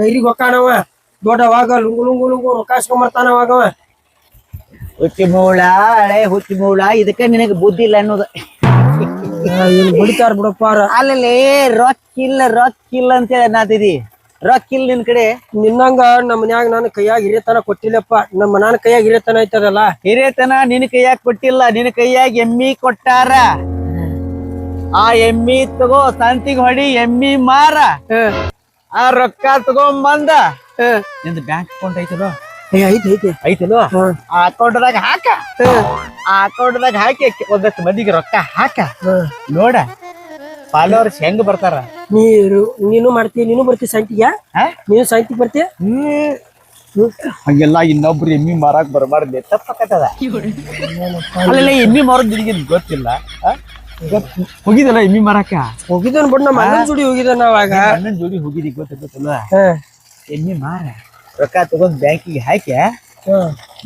ಡೈರಿಗೆ ಹೊಕ್ಕಾನವ ದೊಡ್ಡವಾಗ ಲುಂಗು ಲುಂಗು ಲುಂಗು ರೊಕ್ಕ ಇಸ್ಕೊಂಬರ್ತಾನ ಅವಾಗವ ಹುಚ್ಚಿ ಮೂಳ ಹಳೆ ಹುಚ್ಚಿ ಮೂಳ ಇದಕ್ಕೆ ನಿನಗೆ ಬುದ್ಧಿ ಇಲ್ಲ ಅನ್ನೋದು. ಏನ್ ಬಡಿತಾರ ಬಿಡಪ್ಪ ಅವ್ರ. ಅಲ್ಲಲ್ಲಿ ರೊಕ್ಕಿಲ್ಲ ರೊಕ್ಕಿಲ್ಲ ಅಂತೇಳಿ ರೊಕ್ಕ ಇಲ್ಲ ನಿನ್ ಕಡೆ? ನಿನ್ನಂಗ ನಮ್ಮ ಮನ್ಯಾಗ ನಾನು ಕೈಯಾಗ ಹಿರಿಯತನ ಕೊಟ್ಟಿಲ್ಲಪ್ಪ. ನಮ್ಮ ಮನಾನ ಕೈಯಾಗ ಹಿರಿಯತನ ಐತದಲ್ಲ? ಹಿರಿಯತನ ನಿನ್ ಕೈಯಾಗ ಕೊಟ್ಟಿಲ್ಲ ನಿನ್ ಕೈಯಾಗ ಎಮ್ಮಿ ಕೊಟ್ಟಾರ. ಆ ಎಮ್ಮಿ ತಗೋ ಸಂತಿಗ್ ಹೊಡಿ ಎಮ್ಮಿ ಮಾರ. ಆ ರೊಕ್ಕ ತಗೊಂಬಂದ. ನಿಂದ ಬ್ಯಾಂಕ್ ಅಕೌಂಟ್ ಐತಲ್ಲ? ಐತಿ ಐತಿ. ಆ ಅಕೌಂಟ್ದಾಗ ಹಾಕ. ಆ ಅಕೌಂಟ್ದಾಗ ಹಾಕಿ ಒಂದಷ್ಟು ಮಂದಿಗೆ ರೊಕ್ಕ ಹಾಕ. ನೋಡ ಫಾಲೋವರ್ಸ್ ಹೆಂಗ್ ಬರ್ತಾರ? ನೀರು ನೀನು ಮಾಡ್ತೀಯ ನೀನು ಬರ್ತಿ ಸಂತಿಗೆ? ನೀನು ಸಂತಿಗೆ ಬರ್ತೀಯ ಹಂಗೆಲ್ಲ ಇನ್ನೊಬ್ರು ಎಮ್ಮಿ ಮಾರಾಕ್ ಬರಬಾರ್ದು ತಪ್ಪಕತ್ತದ ಅಲ್ಲೆಲ್ಲ ಎಮ್ಮಿ ಮಾರೋದ್ ನಿನಗೆ ಗೊತ್ತಿಲ್ಲ? ಆ? ಗೊತ್ತ- ಹೋಗಿದಲ್ಲ ಎಮ್ಮಿ ಮಾರಾಕ? ಹೋಗಿದ್ದಾನ ಬಿಡ್ ನಮ್ಮ ಅಣ್ಣನ ಜೋಡಿ ಹೋಗಿದ್ದಾನ ಅವಾಗ ಅಣ್ಣನ್ ಜೋಡಿ ಹೋಗಿದಿ ಗೊತ್ತಿಲ್ಲ ಎಮ್ಮಿ ಮಾರ. ರೊಕ್ಕ ತಗೊಂಡ್ ಬ್ಯಾಂಕಿಗೆ ಹಾಕಿ.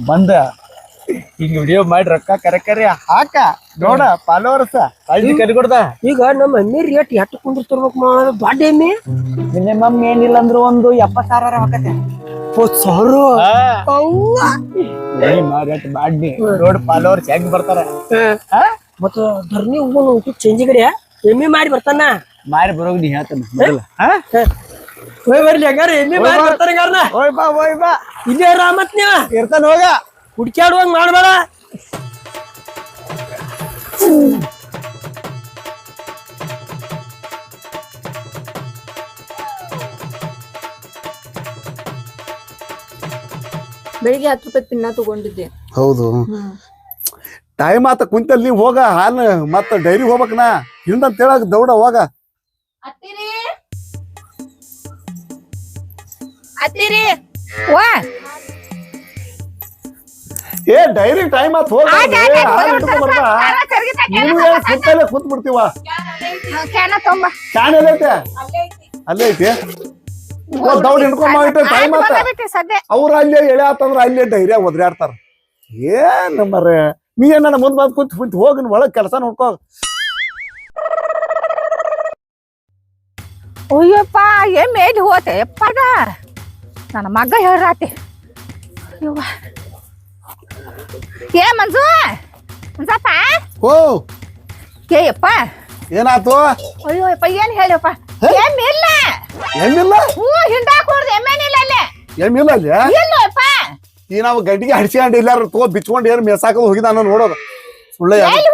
ಬಂದ. ಹಿಂಗ್ ವಿಡಿಯೋ ಮಾಡಿ ರೊಕ್ಕ ಕರೆ ಕರೆ ಹಾಕ. ನೋಡ ಫಾಲೋವರ್ಸ್ ಕರಿಗೊಡ್ದ. ಈಗ ನಮ್ಮ ಅಮ್ಮಿ ರೇಟ್ ಎಟ್ಟು ಕುಂದಿರ್ತಿರ್ಬೇಕು ಬಾಡಿ ದೊಡ್ಡ ಎಮ್ಮಿ ಮಿನಿಮಮ್ ಏನಿಲ್ಲ ಅಂದ್ರು ಒಂದು ಎಪ್ಪತ್ ಸಾವಿರ? ಹಾಕತ್ತೆ ಮಾರಾಟ ಮಾಡಿ ನೋಡ್ ಫಾಲೋವರ್ಸ್ ಹೆಂಗ್ ಬರ್ತಾರ. ಆ? ಮತ್ತ ಧರ್ನಿ ಹೋಗೋನು ಚೇಂಜಿ ಕಡೆ ಎಮ್ಮಿ ಮಾಡಿ ಬರ್ತಾನ. ಮಾರಿ ಬರೋಗ್ ನೀ ಹೇಳ್ತಾನ ಮೊದಲ? ಹೋಯ್ ಬರ್ಲಿ ಹಂಗಾರ ಎಮ್ಮಿ ಮಾಡಿ ಬರ್ತಾನ ಹಂಗಾರ ಓಯ್ ಬಾ ಓಯ್ ಬಾ. ಇಲ್ಲೇ ರಾಮತ್ ನೀವ? ಇರ್ತಾನ ಹೋಗ. ಹುಡ್ಕ್ಯಾಡುವಂಗ್ ಮಾಡ್ಬೇಡ. ಬೆಳಿಗ್ಗೆ ಹತ್ತು ರೂಪಾಯಿ ಪಿನ್ನ ತಗೊಂಡಿದ್ದೆ. ಹೌದು. ಟೈಮ್ ಆತ ಕುಂತಲ್ಲಿ ನೀವ್ ಹೋಗ ಹಾಲು ಮತ್ತ ಡೈರಿ ಹೋಗ್ಬೇಕನ ಹಿಂದಂತ ಹೇಳಕ್ ದೌಡ ಹೋಗ. ಅತ್ತಿರಿ ಅತ್ತೀರಿ ವಾ. ಏ ಡೈರಿ ಟೈಮ್ ಆತ್ ಹೋಗಿ ನೀನು ಏನ್ ಕುಂತ್ ಬಿಡ್ತೀವ ಕ್ಯಾನ ತೊಂಬ ಕ್ಯಾನ್ ಎಲ್ಲೈತೆ ಅಲ್ಲೇ ಐತಿ? ದೌಡ್ ಹಿಡ್ಕೊಂಡ್ ಟೈಮ್ ಆತ. ಅವ್ರ ಅಲ್ಲೇ ಎಳೆ ಆತಂದ್ರ ಅಲ್ಲೇ ಡೈರಿಯಾಗ ಒದ್ರಾಡ್ತಾರ ಏನ್ ಮರ ನೀ ಏನ ಮುಂದ್ ಬಂದ್ ಕುಂತ್ ಕುಂತ್ ಹೋಗಿ ಒಳಗ್ ಕೆಲಸ ನೋಡ್ಕೋ. ಅಯ್ಯಪ್ಪ ಏನ್ ಮೇಲಿ ಹೋತೆ ಎಪ್ಪದ ನನ್ನ ಮಗ ಹೇಳ್ರಾತಿ. ಯವ್ವ. ಏ ಮಂಜು ಮಂಜಪ್ಪ ಓ ಏ ಏನಾಯ್ತು ಏನಾತು? ಅಯ್ಯೋ ಯಪ್ಪ ಏನ್ ಹೇಳಪ್ಪ? ಎಮ್ಮಿಲ್ಲ? ಎಮ್ಮಿಲ್ಲ ಹ್ಞೂ ಹಿಂಡಾಕ್ ಹೊಡ್ದು ಎಮ್ಮೆನಿಲ್ಲ ಅಲ್ಲೇ. ಏನಿಲ್ಲ ಅಲ್ಲಿ? ಇಲ್ಲಪ್ಪ. ಈ ನಾವು ಗಡ್ಡಿಗೆ ಹಡ್ಸ್ಕೊಂಡು ಎಲ್ಲಾರು ತಗೋ ಬಿಚ್ಕೊಂಡು ಏನ್ ಮೇಸಾಕದು ಹೋಗಿದಾನ ನೋಡೋದು. ಸುಳ್ಳ ಎಲ್ಲಿ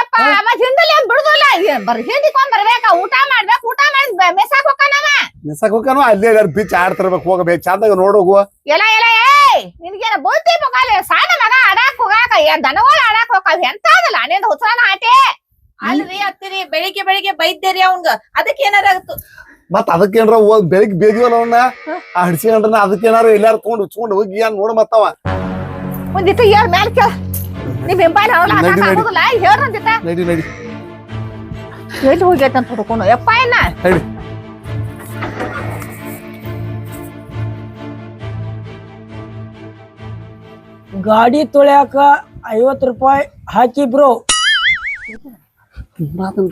ಯಪ್ಪ ಮತ್ ಹಿಂದಲಿ ಏನ್ ಬಿಡುದಿಲ್ಲ ಏನ್ ಬರ್ ಹಿಂದಿಕೊಂಡ್ ಬರ್ಬೇಕ? ಊಟ ಮಾಡ್ಬೇಕ ಊಟ ಮಾಡಿ ಮೆಸಾಕ್ ಹೋಗ್ಕಾನವ ಮೇಸಾಕ್ ಹೋಗಾನು ಅಲ್ಲೇ ಎಲ್ಲಾರು ಬಿಚ್ ಆಡ್ತಿರ್ಬೇಕು ಹೋಗಬೇಕು ಚಂದಾಗ ನೋಡೋಗು ಎಲ್ಲ ಎಲ್ಲ ಏಯ್! ನಿನ್ಗೇನ ಬುದ್ಧಿ ಮುಖಾಲಿ ಸಣ್ಣ ಮಗ ಆಡಾಕ್ ಹೋಗಾಕ ಏನ್ ದನಗಳು ಆಡಾಕ್ ಹೋಗಾಕ? ಎಂತ ಅದಲ್ಲ ನಿಂದ ಹುಚ್ಚನ ಆಟೆ? ಅಲ್ರಿ ಅತ್ತಿರಿ ಬೆಳಿಗ್ಗೆ ಬೆಳಿಗ್ಗೆ ಬೈದ್ದೇರಿ ಅವ್ನ್ಗ ಅದಕ್ಕೆ ಏನಾರ ಆಗುತ್ತು? ಮತ್ ಅದಕ್ಕೇನ್ರ ಹೋಗ್ ಬೆಳಿಗ್ಗೆ ಬೇದಿವಲ್ಲ ಅವನ್ನ ಆ ಹಡ್ಸ್ಕೊಂಡ್ರನ ಅದಕ್ಕೇನಾರು ಎಲ್ಲಾರು ತಗೊಂಡ್ ಉಚ್ಕೊಂಡು ಹೋಗಿ ಏನ್ ನೋಡ ಮತ್ತವ? ಒಂದಿಟ್ಟು ಏರ್ ಮ್ಯಾಲ್ ಕೇಳ. ನಿಮ್ ಹಿಂಬಾಯಿ ನಡಿ, ಹೇಳ್ರಂದಿತ್ತ ನಡಿ ನಡಿ. ಎಲ್ಲಿ ಹೋಗೈತೆ ಅಂತ ಹುಡ್ಕೊಂಡು ಯಪ್ಪ ಏನ ಹೇಳಿ ಗಾಡಿ ತೊಳ್ಯಾಕ ಐವತ್ ರೂಪಾಯಿ ಹಾಕಿ ಬ್ರೋ.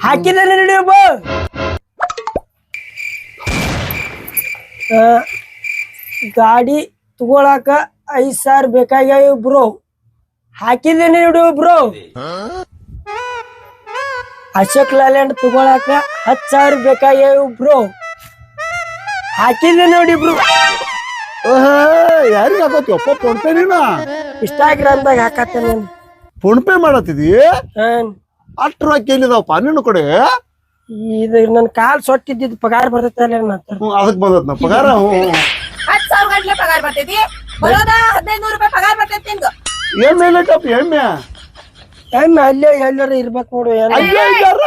ಹಾಕಿದ್ರೆ ನಡಿ ಬಾ. ಆ, ಗಾಡಿ ತಗೊಳಕ ಐದ್ ಸಾವಿರ ಬೇಕಾಗ್ಯಾವ ಬ್ರೋ. ಹಾಕಿದ್ದೇನೆ ನೋಡು ಬ್ರೋ. ಅಶೋಕ್ ಲಾಲ್ಯಾಂಡ್ ತಗೊಳಕ ಹತ್ತು ಸಾವಿರ ಬೇಕಾಗ್ಯಾವ ಬ್ರೋ ಹಾಕಿದ್ದೆ ನೋಡಿ ಬ್ರೋ ಯಾರು ಹಾಕೋತಿ ಒಪ್ಪ ಫೋನ್ ಪೇ ನೀನ? ಇನ್ಸ್ಟಾಗ್ರಾಮ್ದಾಗ ಹಾಕತ್ತೇನೆ ನಾನು. ಫೋನ್ ಪೇ ಮಾಡತ್ತಿದಿ? ಹಾಂ. ಅಷ್ಟ್ ರೊಕ್ಕ ಎಲ್ಲಿದಾವಪ್ಪ? ನಿನ್ನ ಕಡೆ? ಇದು ನನ್ನ ಕಾಲ್ ಸೊಟ್ಟಿದ್ದು ಪಗಾರ ಬರ್ತೈತಲ್ಲ ನಂತರ ಅದಕ್ಕೆ ಅದಕ್ ಬಂದತ್ ನಾ ಪಗಾರ ಹ್ಞೂ ಹತ್ತು ಸಾವಿರ ಗಂಟ್ಲೆ ಪಗಾರ ಬರ್ತೈತಿ. ಬರೋದ ಹದಿನೈದು ನೂರು ರೂಪಾಯಿ ಪಗಾರ ಬರ್ತೈತಿ ನಿಂದು. ಎಮ್ಮೆ ಇಲ್ಲಟಪ್ಪ ಎಮ್ಮೆ? ಟೈಮ್ ಅಲ್ಲೇ ಎಲ್ಲಾರ ಇರ್ಬೇಕು ನೋಡು ಏನೋ. ಅಯ್ಯೋ ಇದ್ದಾರ?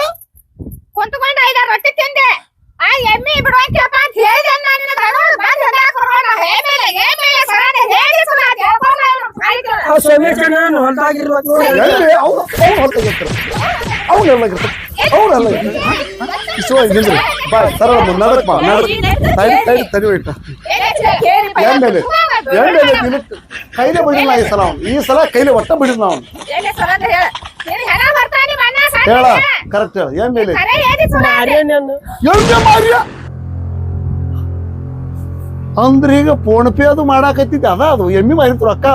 ಕುಂತ್ಕೊಂಡು ಐದಾರು ರೊಟ್ಟಿ ತಿಂದೆ. ಆ ಎಮ್ಮಿ ಬಿಡುವಂತಪ್ಪ ಅಂತ ಹೇಳಿದೆ. ನಾನು ನಿನ್ನ ಬಂದ್. ಹೇ ಮೇಲೆ ಸರಾನೆ, ಹೇಳಿ ಸುಮ್ನೆ ಅದ್ ಹೇಳ್ಕೊಂಡ್ ಅವ್ನು ಕಾಯ್ತಿರೋದು. ಆ ಸೋಮೇಶಣ್ಣ ನಾನು ಹೊಲ್ದಾಗಿರ್ಬೇಕು ನೋಡು ಎಮ್ಮೆ ಅವ್ರು ಅವ್ರು ಹೊರತಾಗಿರ್ತಾರ ಅವ್ರು ಎಲ್ಲಾಗಿರ್ತಾರ ಅವ್ರು ಎಲ್ಲಾಗಿರ್ತಾರ ಇಷ್ಟೋ ನಿಲ್ರಿ ಬಾ ಸರ ನಡಕ್ ಬಾ ತಡಿ ಇಟ್ಟ ಎಮ್ಮೆಲೆ ದಿನಕ್ಕೆ ಕೈಲೇ ಬಿಡಿಲ್ಲ ಈ ಸಲ ಅವ್ನು ಈ ಸಲ ಕೈಲೇ ಒಟ್ಟ ಬಿಡಿಲ್ಲ ಅವ್ನು ಹೇಳ ಕರೆಕ್ಟ್ ಹೇಳ ಅಂದ್ರೆ ಈಗ ಫೋನ್ ಪೇ ಅದು ಮಾಡಾಕತ್ತಿದ್ದೆ ಅದ ಅದು ಎಮ್ಮಿ ಮಾಡಿದ್ರು ರೊಕ್ಕ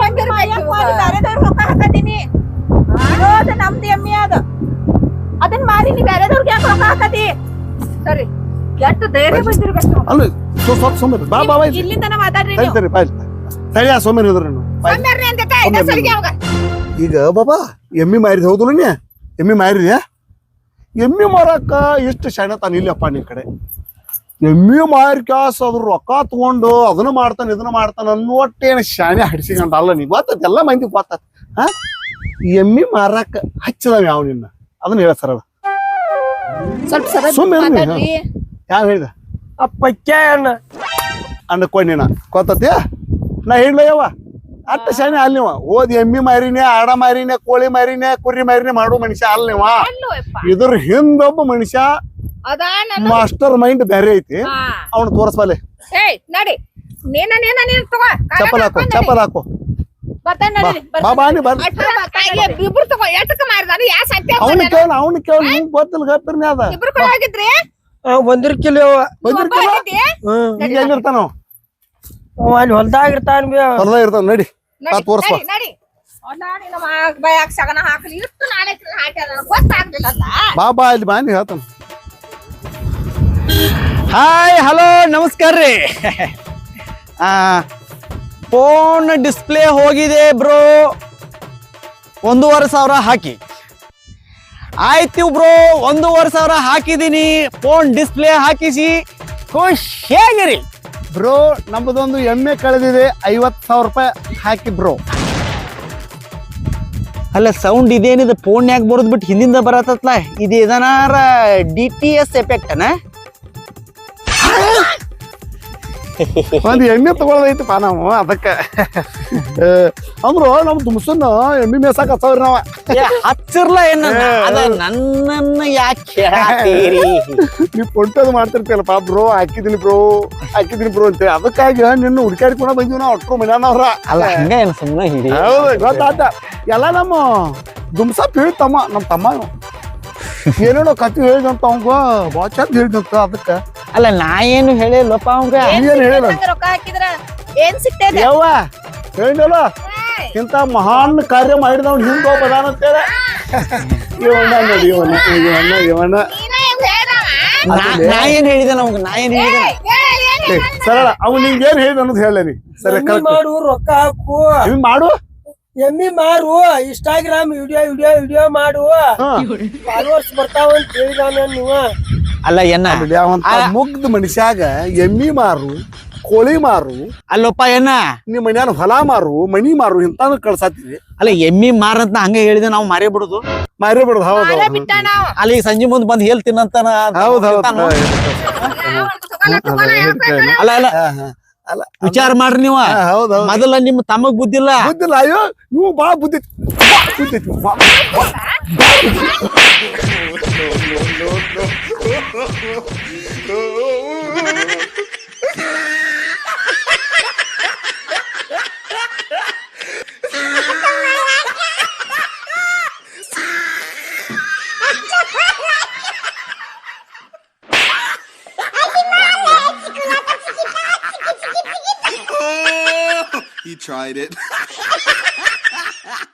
ಬಂದಿರ್ಬೇಕು ರೊಕ್ಕ ಹಾಕತೀನಿ ಅದು ನಮ್ದು ಎಮ್ಮೆ ಅದ. ಅದನ್ನ ಮಾರಿ ನೀ ಬೇರೆದವ್ರಿಗೆ ಯಾಕೆ ರೊಕ್ಕ ಹಾಕತಿ? ಸರಿ ಎಷ್ಟು ಧೈರ್ಯ ಬಂದಿರ್ಬೇಕು ಅಲ್ಲ ಸೊ ಸ್ವಲ್ಪ ಸೋಮೇರಿ ಬಾ ಬಾ ಬಾ ಇಲ್ಲಿ. ಮಾತಾಡ್ರಿ ಸರಿ ಸರಿ ಬಾ ಇಲ್ಲಿ. ಸರಿ ಆ ಸೋಮೇರಿ ಇದ್ರಿ ನೀವು ಬಾ ಇಲ್ಲಿ. ಸೊಮ್ಮೆರ್ರಿ ಅಂದಿಟ್ಟ ಅವಾಗ ಈಗ ಬಾಬಾ ಎಮ್ಮಿ ಮಾರಿದ ಹೌದು ನೀ? ಎಮ್ಮಿ ಮಾರಿ ಎಮ್ಮಿ ಮಾರಕ್ಕ ಎಷ್ಟು ಶಾಣೆ ತಾನ ಇಲ್ಲಪ್ಪ ನಿನ್ ಕಡೆ. ಎಮ್ಮಿ ಮಾರಿ ಕ್ಯಾಸ ಅದ್ರ ರೊಕ್ಕ ತಗೊಂಡು ಅದನ್ನ ಮಾಡ್ತಾನ ಇದನ್ನ ಮಾಡ್ತಾನ ಅನ್ನೋಟ್ಟೇನು ಶಾಣೆ ಹಡಿಸಿಕೊಂಡ ಅಲ್ಲ ನೀ. ಗೊತ್ತದ ಎಲ್ಲ ಮಂದಿ ಗೊತ್ತದ ಹಾ? ಎಮ್ಮಿ ಮಾರಾಕ ಹಚ್ಚದವ ಯಾವ ನಿನ್ನ? ಅದನ್ನ ಹೇಳ ಸರ್ ಸ್ವಲ್ಪ ಸರ ಸುಮ್ಮನೆ. ಯಾವ ಹೇಳಿದ? ಅಪ್ಪಕ್ಕ ಅಣ್ಣ ಕೊ ನೀನ. ಗೊತ್ತತ್ಯ ನಾ ಹೇಳ ಯವ್ವ. ಅಟ್ಟ ಶಾಣೆ ಅಲ್ಲಿ ಓದಿ ಓದ್ ಎಮ್ಮಿ ಮಾರಿನೇ ಆಡ ಮಾರಿನೇ ಕೋಳಿ ಮಾರಿನೇ ಕುರಿ ಮಾರಿನೇ ಮಾಡೋ ಮನುಷ್ಯ ಅಲ್ಲಿ ನೀವ. ಇದ್ರ ಹಿಂದೊಬ್ಬ ಮನುಷ್ಯ ಮಾಸ್ಟರ್ ಮೈಂಡ್ ಬೇರೆ ಐತಿ. ಅವನು ತೋರಿಸ್ಬಾಲೆ ನಡಿ. ನೀನ ನೀನ ನೀನ್ ತಗೋ. ಚಪ್ಪಲ್ ಹಾಕೋ ಚಪ್ಪಲ್ ಹಾಕೋ. ಇಬ್ರು ತಗೋ ಎಷ್ಟಕ್ಕೆ ಮಾರಿದಾನು ಯಾ ಸತ್ಯ ಅವನು ಕೇಳ ಅವನು ಕೇಳ ನಿಂಗ್ ಗೊತ್ತಿಲ್ಲ ಗಪ್ಪಿರ್ನಿ ಅದ. ಇಬ್ರು ಕೂಡ ಹೋಗಿದ್ರಿ? ಆ, ಒಂದ್ರ ಕಿಲೋ ಈಗ ಅವ? ಅವ ಅಲ್ಲಿ ಹೊಲ್ದಾಗ ಇರ್ತಾನ. ಹೊಲ್ದಾಗ ಇರ್ತಾನ ನಡಿ. ಬಾ ತೋರ್ಸ್ಬಾ ನಡಿ ನಡಿ. ನಮ್ಮ ಬಯಾಕ್ ಸಗಣ ಹಾಕಲಿ. ಇಷ್ಟು ನಾಳೆ ಹಾಕ್ಯಾರ ಗೊತ್ತಾಗ್ಲಿಲ್ಲ ಅಲ್ಲ ಬಾ ಬಾ ಇಲ್ಲಿ ಬಾ ನೀ ಹೇಳ್ತಾನ. ಹಾಯ್ ಹಲೋ ನಮಸ್ಕಾರ ರೀ (laughs) ಫೋನ್ ಡಿಸ್ಪ್ಲೇ ಹೋಗಿದೆ ಬ್ರೋ. ಒಂದೂವರೆ ಸಾವಿರ ಹಾಕಿ. ಆಯ್ತು ಬ್ರೋ ಒಂದೂವರೆ ಸಾವಿರ ಹಾಕಿದ್ದೀನಿ ಫೋನ್ ಡಿಸ್ಪ್ಲೇ ಹಾಕಿಸಿ. ಖುಷಿಯಾಗಿರಿ ಬ್ರೋ ನಮ್ಮದೊಂದು ಎಮ್ಮೆ ಕಳೆದಿದೆ ಐವತ್ತು ಸಾವಿರ ರೂಪಾಯಿ ಹಾಕಿ ಬ್ರೋ. ಅಲ್ಲ ಸೌಂಡ್ ಇದೇನಿದೆ ಫೋನ್ ಯಾಕೆ ಬರೋದು ಬಿಟ್ಟು ಹಿಂದಿಂದ ಬರತ್ತಲ್ಲ ಇದು ಇದನಾರ ಡಿ ಟಿ ಎಸ್ ಎಫೆಕ್ಟನಾ (laughs) ಒಂದ್ ಎಮ್ಮೆ ತಗೊಳದೈತಪ್ಪ ನಾವು ಅದಕ್ಕೆ. (laughs) ಅಂದ್ರು ನಮ್ ದುಮ್ಸನ್ನ ಎಮ್ಮಿ ಮೇಸಾಕ ಹಚ್ಚವ್ರಿ ನಾವ. ಹಚ್ಚಿರ್ಲ ಏನ ಅದ ನನ್ನನ್ನ ಯಾಕೆ ನೀವು ಪೊಂಟದ್ ಮಾಡ್ತಿರ್ತೀಯಲ್ಲಪ್ಪ ಬ್ರೋ ಹಾಕಿದೀನಿ ಬ್ರೋ ಹಾಕಿದೀನಿ ಬ್ರೋ ಅಂತ ಅದಕ್ಕಾಗಿ ನಿನ್ನ ಹುಡುಕಾಡ್ಕೊಂಡ ಬಂದೀವಿ ನಾವು ಅಟ್ರು ಮನ್ಯಾನವ್ರ. ಅಲ್ಲ ಹಂಗ ಏನು ಸುಮ್ಮನೆ ಹಿಡಿ ಹೌದು ಗೊತ್ತಾತ. ಎಲ್ಲ ನಮ್ಮ ದುಮ್ಸ ಹೇಳಿ ತಮ್ಮ ನಮ್ಮ ತಮ್ಮ. ಏನೇನೋ ಕತೆ ಹೇಳಿದಂತ ಅವಂಗ ಭಾಳ ಚಂದ ಹೇಳಿದಂತ ಅದಕ್ಕ. ಅಲ್ಲ ನಾ ಏನು ಹೇಳಿಲ್ಲಪ್ಪ ಅವಂಗ ಏನ್ ಹೇಳಿಲ್ಲ? ರೊಕ್ಕ ಹಾಕಿದ್ರ? ಏನ್ ಸಿಗ್ತೈತೆ? ಯವ್ವ ಹೇಳಿಲ್ಲ ಇಂಥ ಮಹಾನ್ ಕಾರ್ಯ ಮಾಡಿದವ್ ಹಿಂದೋ ಒಬ್ಬ ಅದಾನ ಅಂತೇಳಿ. ಇವಣ್ಣ ನೋಡಿ ಇವಣ್ಣ ಇವಣ್ಣ ಇವಣ್ಣ ಹೆಂಗ್? ನಾ ಏನ್ ಹೇಳಿದೆ ನಮ್ಗ ನಾ ಏನ್ ಹೇಳಿದೆ ಹೇಳು, ಸರಳ ಅವ್ನು ನಿಂಗೆ ಏನ್ ಹೇಳಿ ಅನ್ನೋದು ಹೇಳರಿ ಸರಿ ಮಾಡು ರೊಕ್ಕ ಹಾಕು. ನೀವು ಮಾಡು? ಎಮ್ಮಿ ಮಾರು ಇನ್ಸ್ಟಾಗ್ರಾಮ್ ವಿಡಿಯೋ ವಿಡಿಯೋ ವಿಡಿಯೋ ಮಾಡು. ಫಾಲೋವರ್ಸ್ ಬರ್ತಾವ ಅಂತ ಹೇಳಿದಾನ ನೀವ. ಅಲ್ಲ ಎನ್ನ? ಮುಗ್ದ ಮನುಷ್ಯಾಗ ಎಮ್ಮಿ ಮಾರು ಕೋಳಿ ಮಾರು ಅಲ್ಲಪ್ಪ ಎನ್ನ? ನಿಮ್ಮ ಮನ್ಯಾನ ಹೊಲ ಮಾರು ಮನಿ ಮಾರು ಇಂತಾನು ಕಳ್ಸಾತಿರಿ ಅಲ್ಲ ಎಮ್ಮಿ ಮಾರಂತ ಹಂಗೆ ಹೇಳಿದೆ ನಾವು ಮಾರೇ ಬಿಡುದು? ಮಾರೇ ಬಿಡುದು ಹೌದು ಹೌದು ಅಲ್ಲಿ ಸಂಜೆ ಮುಂದ್ ಬಂದ್ ಹೇಳ್ತೀನಂತ ಹೌದು ಹೌದು ತಗೊಳ ಅಲ್ಲ ವಿಚಾರ ಮಾಡ್ರಿ ನೀವ. ಹೌದು ಹೌದು. ಮೊದಲ ನಿಮ್ ತಮಗ್ ಬುದ್ಧಿಲ್ಲ? ಬುದ್ಧಿಲ್ಲ ಅಯ್ಯೋ ನೀವು ಬಾ ಬುದ್ಧಿ ಬುದ್ಧಿ ಬಾ- (laughs) He tried it. (laughs)